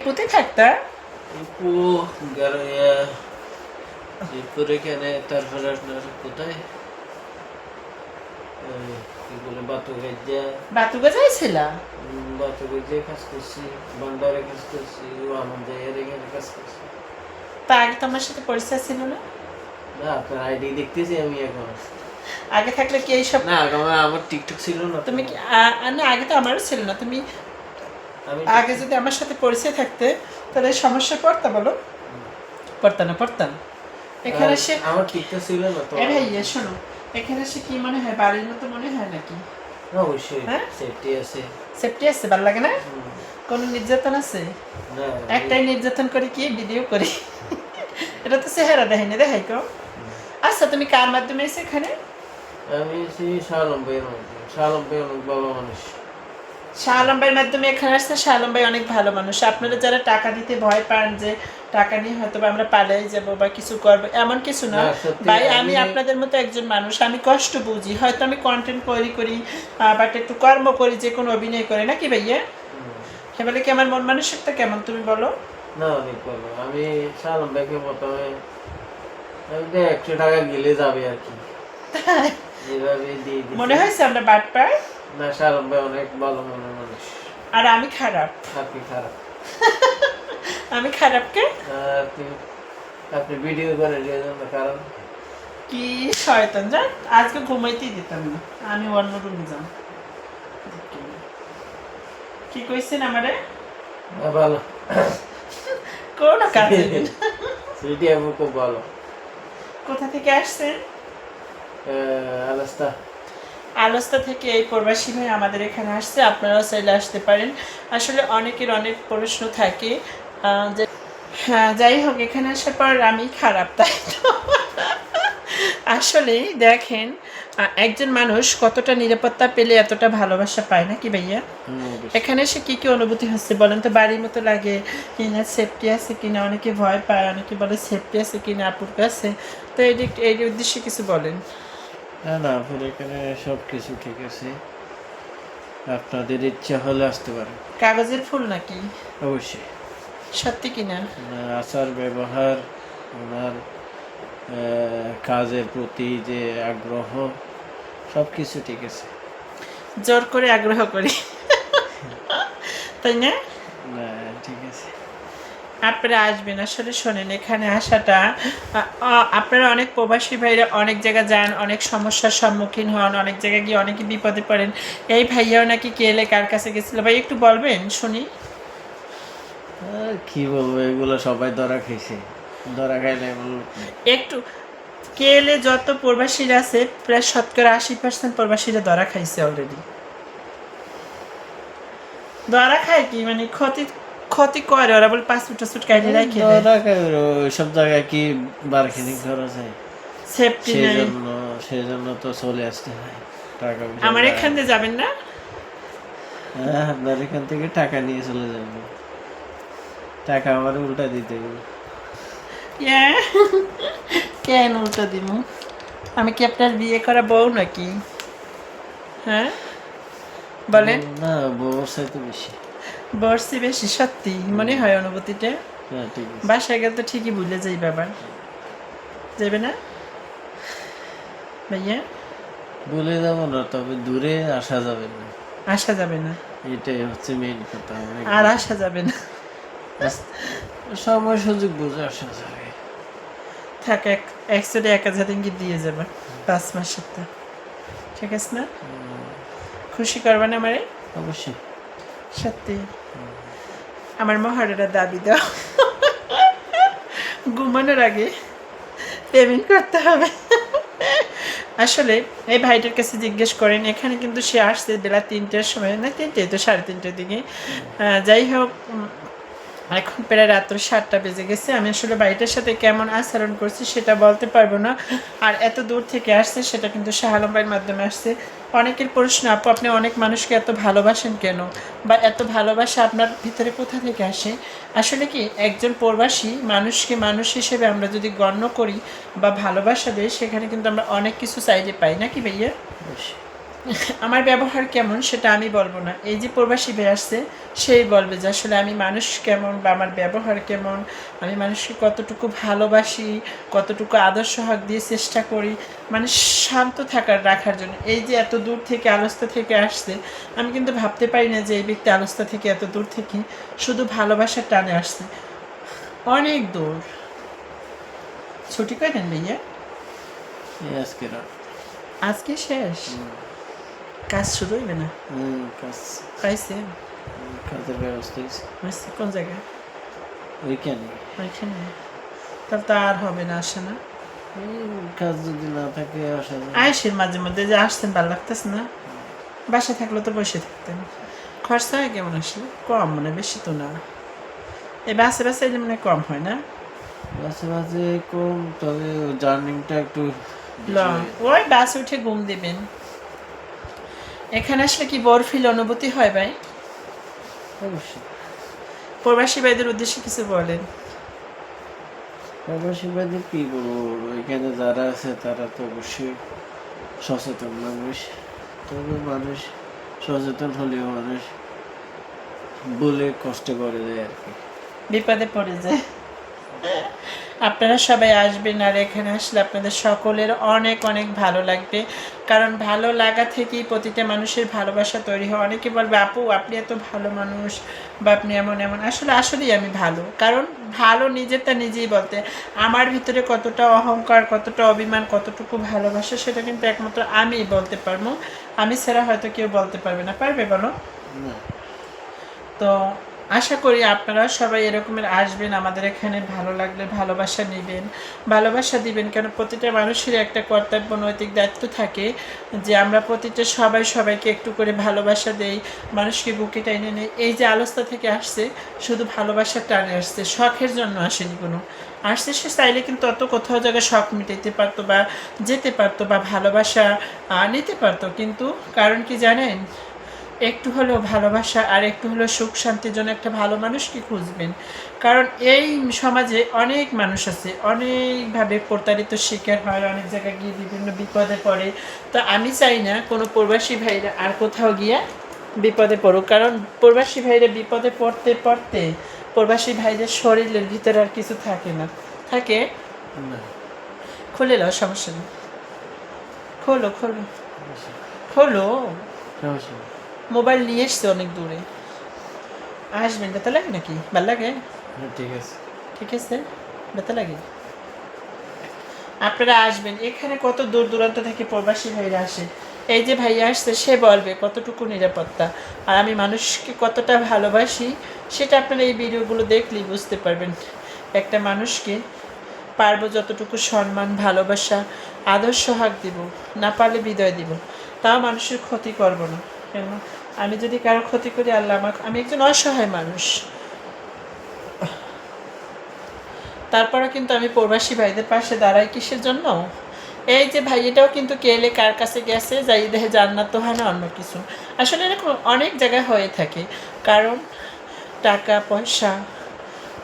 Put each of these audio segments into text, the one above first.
কোথায় থাকতা উপু গারোয়া মিরপুর এখানে তারপরে আপনার কোথায়? কি বলে বাতুগাইজা। বাতুকা যাইছিলা বাতুগাইজা কাজ করছি বান্দারে কাজ করছি আমাদের এখানে কাজ করছি। তা আগে তো আমার সাথে পরিচয় ছিল না? না আপনার আইডি দেখতেছি আমি এখন। আগে থাকলে কি এইসব না আমার টিকটক ছিল না তুমি কি না আগে তো আমারও ছিল না। তুমি আগে যদি আমার সাথে পরিচয় থাকতে তাহলে সমস্যা পড়তা বলো? পড়তা না পড়তাম এখানে সে আমার টিকটক ছিল না তো। এ ভাইয়া শোনো। এখানে সে কি মনে হয় বাড়ির মতো মনে হয় নাকি? না, অবশ্যই হ্যাঁ? সেফটি আছে। সেফটি আছে ভালো লাগে না? কোনো নির্যাতন আছে? না একটাই নির্যাতন করে কি? ভিডিও করি। এটা তো চেহারা দেখাই না দেখাই কো। আচ্ছা তুমি কার মাধ্যমে এসে এখানে? আমি সেই শালম মাধ্যমে শালম অনেক ভালো মানুষ। শাহ আলম ভাইয়ের মাধ্যমে এখানে আসছে শাহ আলম ভাই অনেক ভালো মানুষ। আপনারা যারা টাকা দিতে ভয় পান যে টাকা নিয়ে হয়তো আমরা পালাই যাব বা কিছু করব এমন কিছু না। ভাই আমি আপনাদের মতো একজন মানুষ আমি কষ্ট বুঝি। হয়তো আমি কন্টেন্ট তৈরি করি বাট একটু কর্ম করি যে কোনো অভিনয় করে নাকি ভাইয়া? হুম। এবারে কি আমার মন মানসিকতা কেমন তুমি বলো? না অনেক ভালো আমি ভাইকে প্রথমে একশো টাকা গেলে যাবে আর কি। মনে হয়েছে আমরা বাট পাই না ভাই অনেক ভালো মনের মানুষ। আর আমি খারাপ। আপনি খারাপ। আমি খারাপকে? আর আপনি আপনি ভিডিও করে দিয়ে কারণ? কি শয়তান যা আজকে ঘুমাইতেই দিতাম না। আমি অন্য রুমে যাম কি কইছেন আমারে? ভালো। কোন কাজে সিটি আপু খুব ভালো। কোথা থেকে আসছেন? আলাস্তা। আলস্তা থেকে এই প্রবাসী ভাই আমাদের এখানে আসছে আপনারাও চাইলে আসতে পারেন। আসলে অনেকের অনেক প্রশ্ন থাকে যে হ্যাঁ যাই হোক এখানে আসার পর আমি খারাপ তাই তো? আসলে দেখেন একজন মানুষ কতটা নিরাপত্তা পেলে এতটা ভালোবাসা পায় না কি ভাইয়া এখানে এসে কি কি অনুভূতি হচ্ছে বলেন তো? বাড়ির মতো লাগে কিনা সেফটি আছে কিনা অনেকে ভয় পায় অনেকে বলে সেফটি আছে কিনা আপুর কাছে। তো এই এই উদ্দেশ্যে কিছু বলেন। না না আপনার এখানে সব কিছু ঠিক আছে। আপনাদের ইচ্ছা হলে আসতে পারেন। কাগজের ফুল নাকি? অবশ্যই। সত্যি কিনা? আচার ব্যবহার ওনার কাজের প্রতি যে আগ্রহ সব কিছু ঠিক আছে। জোর করে আগ্রহ করি। তাই না? না ঠিক আছে। আপনারা আসবেন। আসলে শোনেন এখানে আসাটা আপনারা অনেক প্রবাসী ভাইরা অনেক জায়গা যান অনেক সমস্যার সম্মুখীন হন অনেক জায়গায় গিয়ে অনেকে বিপদে পড়েন। এই ভাইয়াও নাকি কেলে কার কাছে গেছিল? ভাই একটু বলবেন শুনি। কি বলব এগুলো সবাই ধরা খাইছে ধরা খাইলে। একটু কেলে যত প্রবাসীরা আছে প্রায় শতকরা আশি পার্সেন্ট প্রবাসীরা ধরা খাইছে অলরেডি ধরা খায় কি? মানে ক্ষতি ক্ষতি করে ওরা বলে পাসপোর্ট টাসপোর্ট কাইটে রাখে ওইসব জায়গায় কি ধরা যায় সেফটি সেই নেই। জন্য সেই জন্য তো চলে আসতে হয়। টাকা আমার এখান দিয়ে যাবেন না? হ্যাঁ আপনার এখান থেকে টাকা নিয়ে চলে যাব। টাকা আমার উল্টা দিতে হবে। কেন উল্টো দিমু? আমি কি আপনার বিয়ে করা বউ নাকি? হ্যাঁ? বলেন। না বউর সাথে বেশি। বর্ষি বেশি সত্যি মনে হয় অনুভূতিটা। হ্যাঁ বাসায় গেলে তো ঠিকই ভুলে যাই বাবার যাবে না? ভাইয়া? বলে যাব না তবে দূরে আসা যাবে না। আসা যাবে না। এটাই হচ্ছে মেইন কথা আর আসা যাবে না। সময় সুযোগ বুঝে আসা যাবে। থাক এক একসাথে এক হাজার দিনকে দিয়ে যাবে পাঁচ মাসের তো ঠিক আছে না? খুশি করবে না আমারে? অবশ্যই। সত্যি। আমার মহারেরা দাবি দাও। ঘুমানোর আগে পেমেন্ট করতে হবে। আসলে এই ভাইটার কাছে জিজ্ঞেস করেন, এখানে কিন্তু সে আসছে বেলা তিনটের সময়, না তিনটে তো সাড়ে তিনটের দিকে। যাই হোক এখন প্রায় রাত্র সাতটা বেজে গেছে। আমি আসলে বাড়িটার সাথে কেমন আচরণ করছি সেটা বলতে পারব না। আর এত দূর থেকে আসছে সেটা কিন্তু শাহ আলম ভাইয়ের মাধ্যমে আসছে। অনেকের প্রশ্ন, আপু, আপনি অনেক মানুষকে এত ভালোবাসেন কেন? বা এত ভালোবাসা আপনার ভিতরে কোথা থেকে আসে? আসলে কি, একজন প্রবাসী মানুষকে মানুষ হিসেবে আমরা যদি গণ্য করি বা ভালোবাসা দেই, সেখানে কিন্তু আমরা অনেক কিছু চাইলে পাই। নাকি ভাইয়া? আমার ব্যবহার কেমন সেটা আমি বলব না। এই যে প্রবাসী ভাই আসছে সেই বলবে যে আসলে আমি মানুষ কেমন বা আমার ব্যবহার কেমন আমি মানুষকে কতটুকু ভালোবাসি কতটুকু আদর্শ হক দিয়ে চেষ্টা করি। মানে শান্ত থাকার রাখার জন্য। এই যে এত দূর থেকে আলস্তা থেকে আসছে আমি কিন্তু ভাবতে পারি না যে এই ব্যক্তি আলস্তা থেকে এত দূর থেকে শুধু ভালোবাসার টানে আসছে। অনেক দূর। ছুটি করেন ভাইয়া? আজকে আজকে শেষ? কাজ শুরু হইবে না কাজ পাইছেন কাজের ব্যবস্থা হয়েছে কোন জায়গায় ওইখানে ওইখানে তাহলে তো আর হবে না আসে না কাজ যদি না থাকে আসা যায় আইসের মাঝে মধ্যে যে আসতেন ভালো লাগতেছে না? বাসা থাকলে তো বসে থাকতেন। খরচা হয় কেমন আসলে? কম মানে বেশি তো না। এই বাসে বাসে এলে মানে কম হয় না? মাঝে মাঝে কম তবে জার্নিংটা একটু লং ওই বাসে উঠে ঘুম দিবেন। এখানে আসলে কি বর ফিল অনুভূতি হয় ভাই? অবশ্যই। প্রবাসী ভাইদের উদ্দেশ্যে কিছু বলেন। প্রবাসী বাদে কি বলব? ওইখানে যারা আছে তারা তো অবশ্যই সচেতন মানুষ। তবে মানুষ সচেতন হলেও মানুষ বলে কষ্ট করে দেয় আর কি। বিপদে পড়ে যায়। আপনারা সবাই আসবেন আর এখানে আসলে আপনাদের সকলের অনেক অনেক ভালো লাগবে। কারণ ভালো লাগা থেকেই প্রতিটা মানুষের ভালোবাসা তৈরি হয়। অনেকে বলবে আপু আপনি এত ভালো মানুষ বা আপনি এমন এমন। আসলে আসলেই আমি ভালো। কারণ ভালো নিজেরটা নিজেই বলতে। আমার ভিতরে কতটা অহংকার কতটা অভিমান কতটুকু ভালোবাসা সেটা কিন্তু একমাত্র আমিই বলতে পারব। আমি ছাড়া হয়তো কেউ বলতে পারবে না। পারবে বলো? তো আশা করি আপনারা সবাই এরকমের আসবেন, আমাদের এখানে ভালো লাগলে ভালোবাসা নেবেন। ভালোবাসা দিবেন কেন? প্রতিটা মানুষের একটা কর্তব্য, নৈতিক দায়িত্ব থাকে যে আমরা প্রতিটা সবাই সবাইকে একটু করে ভালোবাসা দেই, মানুষকে বুকে টেনে নেই। এই যে আলোচনা থেকে আসছে, শুধু ভালোবাসার টানে আসছে, শখের জন্য আসেনি কোনো। আসছে সে চাইলে কিন্তু অত কোথাও জায়গায় শখ মিটাইতে পারতো বা যেতে পারতো বা ভালোবাসা নিতে পারতো। কিন্তু কারণ কি জানেন? একটু হলেও ভালোবাসা আর একটু হলেও সুখ শান্তির জন্য একটা ভালো মানুষকে খুঁজবেন। কারণ এই সমাজে অনেক মানুষ আছে অনেকভাবে প্রতারিত শিকার হয় অনেক জায়গায় গিয়ে বিভিন্ন বিপদে পড়ে। তো আমি চাই না কোনো প্রবাসী ভাইরা আর কোথাও গিয়ে বিপদে পড়ুক। কারণ প্রবাসী ভাইরা বিপদে পড়তে পড়তে প্রবাসী ভাইদের শরীরের ভিতরে আর কিছু থাকে না। থাকে? খুলে নাও সমস্যা নেই। খোলো খোলো। খোলো। সমস্যা। মোবাইল নিয়ে এসছে অনেক দূরে। আসবেন ব্যথা লাগে নাকি? ভালো লাগে? হ্যাঁ ঠিক আছে। ঠিক আছে? ব্যথা লাগে? আপনারা আসবেন। এখানে কত দূর দূরান্ত থেকে প্রবাসী ভাইরা আসে। এই যে ভাইয়া আসছে সে বলবে কতটুকু নিরাপত্তা। আর আমি মানুষকে কতটা ভালোবাসি সেটা আপনারা এই ভিডিওগুলো দেখলেই বুঝতে পারবেন। একটা মানুষকে পারব যতটুকু সম্মান ভালোবাসা আদর্শ হাক দিব না পারলে বিদায় দিব। তাও মানুষের ক্ষতি করব না। কেন? আমি যদি কারও ক্ষতি করি, আল্লাহ আমার, আমি একজন অসহায় মানুষ। তারপরে কিন্তু আমি প্রবাসী ভাইদের পাশে দাঁড়াই কিসের জন্য? এই যে ভাই, এটাও কিন্তু কেলে কার কাছে গেছে, যাই দেহে জান্নাত তো হয় না, অন্য কিছু। আসলে এরকম অনেক জায়গায় হয়ে থাকে। কারণ টাকা, পয়সা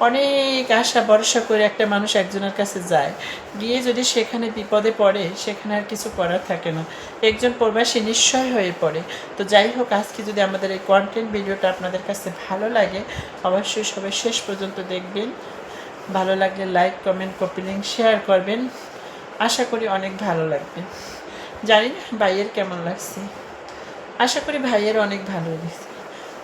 অনেক আশা ভরসা করে একটা মানুষ একজনের কাছে যায়। গিয়ে যদি সেখানে বিপদে পড়ে, সেখানে আর কিছু করার থাকে না। একজন প্রবাসী নিশ্চয় হয়ে পড়ে। তো যাই হোক, আজকে যদি আমাদের এই কন্টেন্ট ভিডিওটা আপনাদের কাছে ভালো লাগে, অবশ্যই সবাই শেষ পর্যন্ত দেখবেন। ভালো লাগলে like comment copy link share করবেন। আশা করি অনেক ভালো লাগবে। জানি না ভাইয়ের কেমন লাগছে। আশা করি ভাইয়ের অনেক ভালো লেগেছে।